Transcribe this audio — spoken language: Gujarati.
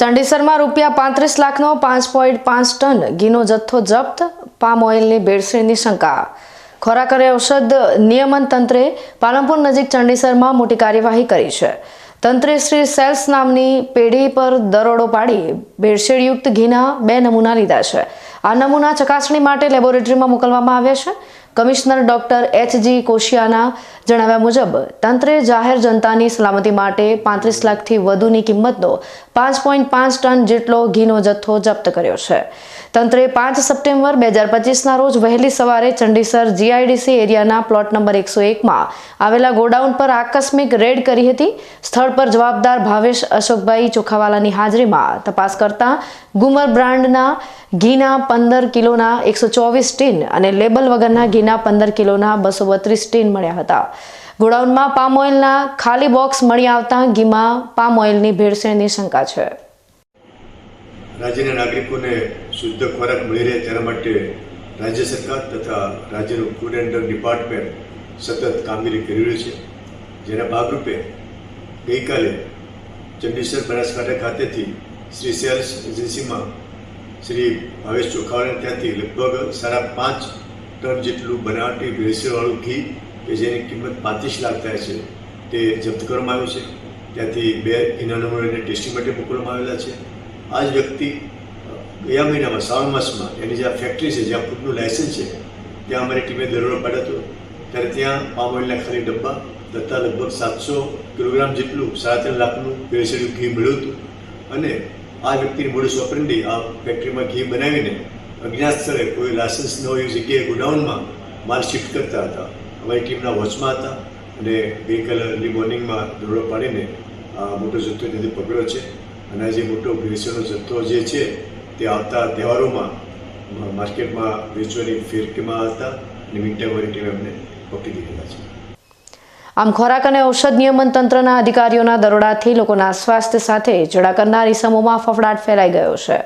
ચંડીસરમાં રૂપિયા પાંત્રીસ લાખનો પાંચ પોઈન્ટ પાંચ ટન ઘીનો જથ્થો જપ્ત, પામ ઓઇલની ભેળસેળની શંકા. ખોરાક અને ઔષધ નિયમન તંત્રે પાલનપુર નજીક ચંડીસરમાં મોટી કાર્યવાહી કરી છે. તંત્રે શ્રી સેલ્સ નામની પેઢી પર દરોડો પાડી ભેળસેળયુક્ત ઘીના બે નમૂના લીધા છે. આ નમૂના ચકાસણી માટે લેબોરેટરીમાં મોકલવામાં આવ્યા છે. કમિશનર ડોક્ટર એચજી કોશિયાના જણાવ્યા મુજબ, તંત્રે જાહેર જનતાની સલામતી માટે પાંત્રીસ લાખથી વધુની કિંમતનો પાંચ પોઈન્ટ પાંચ ટન જેટલો ઘીનો જથ્થો જપ્ત કર્યો છે. તંત્રે પાંચ સપ્ટેમ્બર બે હજાર પચીસના રોજ વહેલી સવારે ચંડીસર જીઆઈડીસી એરિયાના પ્લોટ નંબર એકસો એકમાં આવેલા ગોડાઉન પર આકસ્મિક રેડ કરી હતી. સ્થળ પર જવાબદાર ભાવેશ અશોકભાઈ ચોખાવાલાની હાજરીમાં તપાસ કરતા ગુમર બ્રાન્ડના ઘીના પંદર કિલોના એકસો ચોવીસ ટીન અને લેબલ વગરના ઘીના પંદર કિલોના બસો બત્રીસ ટીન મળ્યા હતા. ગોડાઉનમાં પામ ઓઇલના ખાલી બોક્સ મળી આવતા ઘીમાં પામ ઓઇલની ભેળસેળની શંકા છે. રાજ્યના નાગરિકોને શુદ્ધ ખોરાક મળી રહે તેના માટે રાજ્ય સરકાર તથા રાજ્યનું ફૂડ એન્ડ ડ્રગ ડિપાર્ટમેન્ટ સતત કામગીરી કરી રહ્યું છે. જેના ભાગરૂપે ગઈકાલે ચંડીસર બનાસકાંઠા ખાતેથી શ્રી સેલ્સ એજન્સીમાં શ્રી ભાવેશ ચોખાવાને ત્યાંથી લગભગ સાડા પાંચ ટન જેટલું બનાવટી ભેળસેળવાળું ઘી કે જેની કિંમત પાંત્રીસ લાખ થાય છે, તે જપ્ત કરવામાં આવ્યું છે. ત્યાંથી બે ઘીના નમૂનાને ટેસ્ટિંગ માટે મોકલવામાં આવેલા છે. આ જ વ્યક્તિ ગયા મહિનામાં, શ્રાવણ માસમાં, એની જે આ ફેક્ટરી છે જ્યાં ફૂડનું લાયસન્સ છે, ત્યાં અમારી ટીમે દરોડો પાડ્યો હતો. ત્યારે ત્યાં પામ ઓઇલના ખાલી ડબ્બા, તથા લગભગ સાતસો કિલોગ્રામ જેટલું, સાડા ત્રણ લાખનું ભેળસેળ્યું ઘી મળ્યું હતું. અને આ વ્યક્તિની મોડુસ ઓપરેન્ડી આ ફેક્ટરીમાં ઘી બનાવીને અજ્ઞાત સ્થળે કોઈ લાયસન્સ ન હોય જગ્યાએ ગોડાઉનમાં માલ શિફ્ટ કરતા હતા. અમારી ટીમના વોચમાં હતા અને ગઈકાલે અર્લી મોર્નિંગમાં દરોડો પાડીને આ મોટો જથ્થો ત્યાંથી પકડ્યો છે. અને જે મોટો ભેળસેળનો જથ્થો જે છે, તે આવતા તહેવારોમાં માર્કેટમાં વેચવાની ફેરકીમાં હતા અને અમારી ટીમે એમને પકડી દીધેલા છે. આમ ખોરાક અને ઔષધ નિયમન તંત્રના અધિકારીઓના દરોડાથી લોકોના સ્વાસ્થ્ય સાથે જોડા કરનાર ઇસમોમાં ફફડાટ ફેલાઈ ગયો છે.